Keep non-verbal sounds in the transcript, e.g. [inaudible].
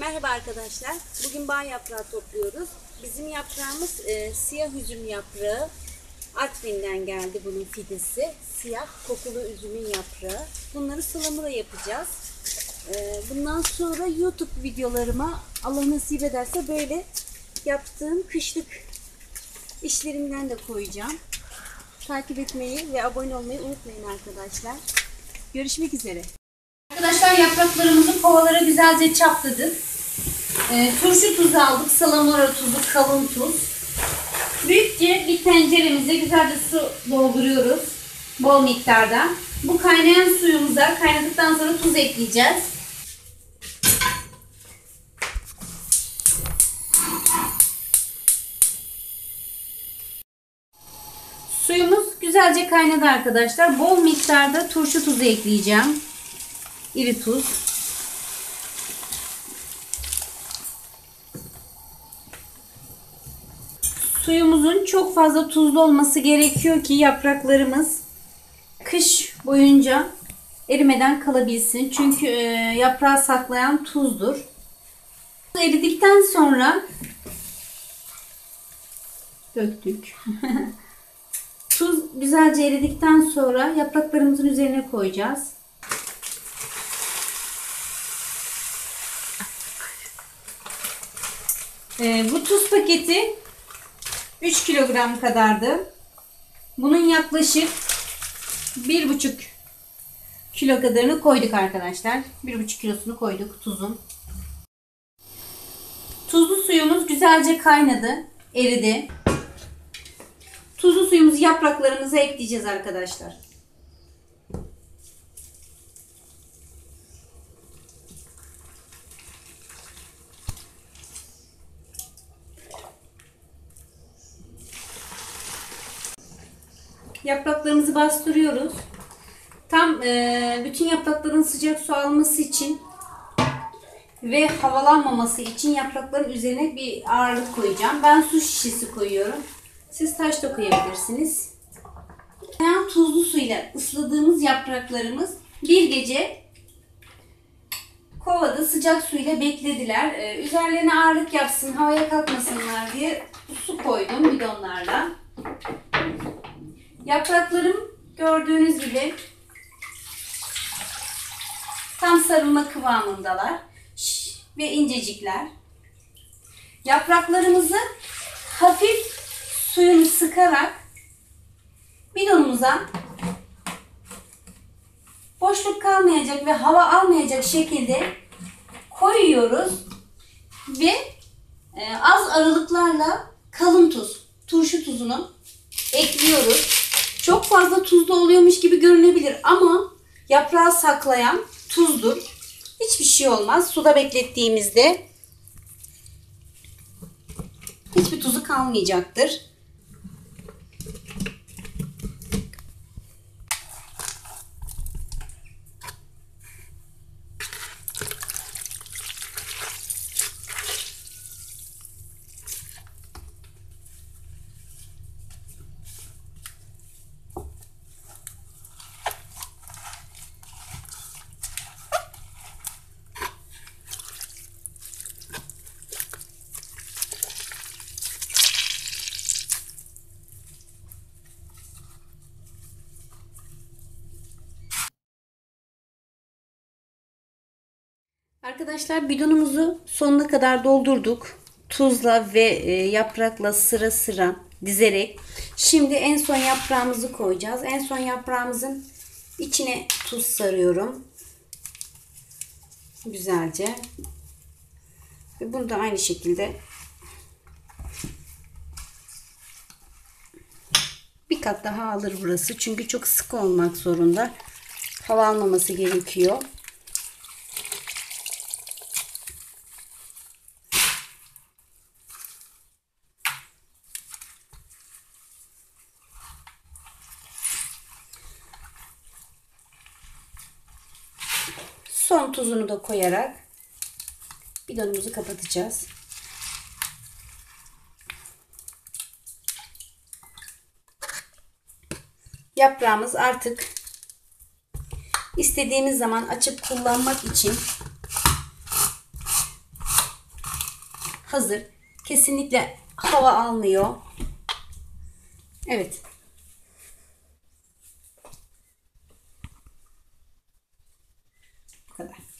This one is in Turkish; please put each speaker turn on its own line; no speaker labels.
Merhaba arkadaşlar. Bugün bağ yaprağı topluyoruz. Bizim yaprağımız e, siyah üzüm yaprağı. Artvin'den geldi bunun fidesi. Siyah kokulu üzümün yaprağı. Bunları salamura yapacağız. E, bundan sonra YouTube videolarıma Allah nasip ederse böyle yaptığım kışlık işlerimden de koyacağım. Takip etmeyi ve abone olmayı unutmayın arkadaşlar. Görüşmek üzere.
Arkadaşlar yapraklarımızı kovalara güzelce çapladık. Ee, turşu tuzu aldık. Salamura tuzu, kalın tuz. Büyükçe bir tenceremize güzelce su dolduruyoruz. Bol miktarda. Bu kaynayan suyumuza kaynadıktan sonra tuz ekleyeceğiz. Suyumuz güzelce kaynadı arkadaşlar. Bol miktarda turşu tuzu ekleyeceğim. İri tuz. Suyumuzun çok fazla tuzlu olması gerekiyor ki yapraklarımız kış boyunca erimeden kalabilsin. Çünkü e, yaprağı saklayan tuzdur. Eridikten sonra döktük. [laughs] Tuz güzelce eridikten sonra yapraklarımızın üzerine koyacağız. Ee, bu tuz paketi 3 kilogram kadardı. Bunun yaklaşık 1,5 kilo kadarını koyduk arkadaşlar. 1,5 kilosunu koyduk tuzun. Tuzlu suyumuz güzelce kaynadı, eridi. Tuzlu suyumuzu yapraklarımıza ekleyeceğiz arkadaşlar. Yapraklarımızı bastırıyoruz. Tam e, bütün yaprakların sıcak su alması için ve havalanmaması için yaprakların üzerine bir ağırlık koyacağım. Ben su şişesi koyuyorum. Siz taş da koyabilirsiniz. Yani tuzlu suyla ısladığımız yapraklarımız bir gece kovada sıcak suyla beklediler. Ee, üzerlerine ağırlık yapsın, havaya kalkmasınlar diye su koydum bidonlarla. Yapraklarım gördüğünüz gibi tam sarılma kıvamındalar ve incecikler. Yapraklarımızı hafif suyunu sıkarak bidonumuza boşluk kalmayacak ve hava almayacak şekilde koyuyoruz ve e, az aralıklarla kalın tuz, turşu tuzunu ekliyoruz. Çok fazla tuzlu oluyormuş gibi görünebilir ama yaprağı saklayan tuzdur. Hiçbir şey olmaz. Suda beklettiğimizde hiçbir tuzu kalmayacaktır. Arkadaşlar bidonumuzu sonuna kadar doldurduk. Tuzla ve e, yaprakla sıra sıra dizerek. Şimdi en son yaprağımızı koyacağız. En son yaprağımızın içine tuz sarıyorum. Güzelce. Ve bunu da aynı şekilde bir kat daha alır burası. Çünkü çok sık olmak zorunda. Hava almaması gerekiyor. Son tuzunu da koyarak bidonumuzu kapatacağız. Yaprağımız artık istediğimiz zaman açıp kullanmak için hazır. Kesinlikle hava almıyor. Evet. Bu kadar.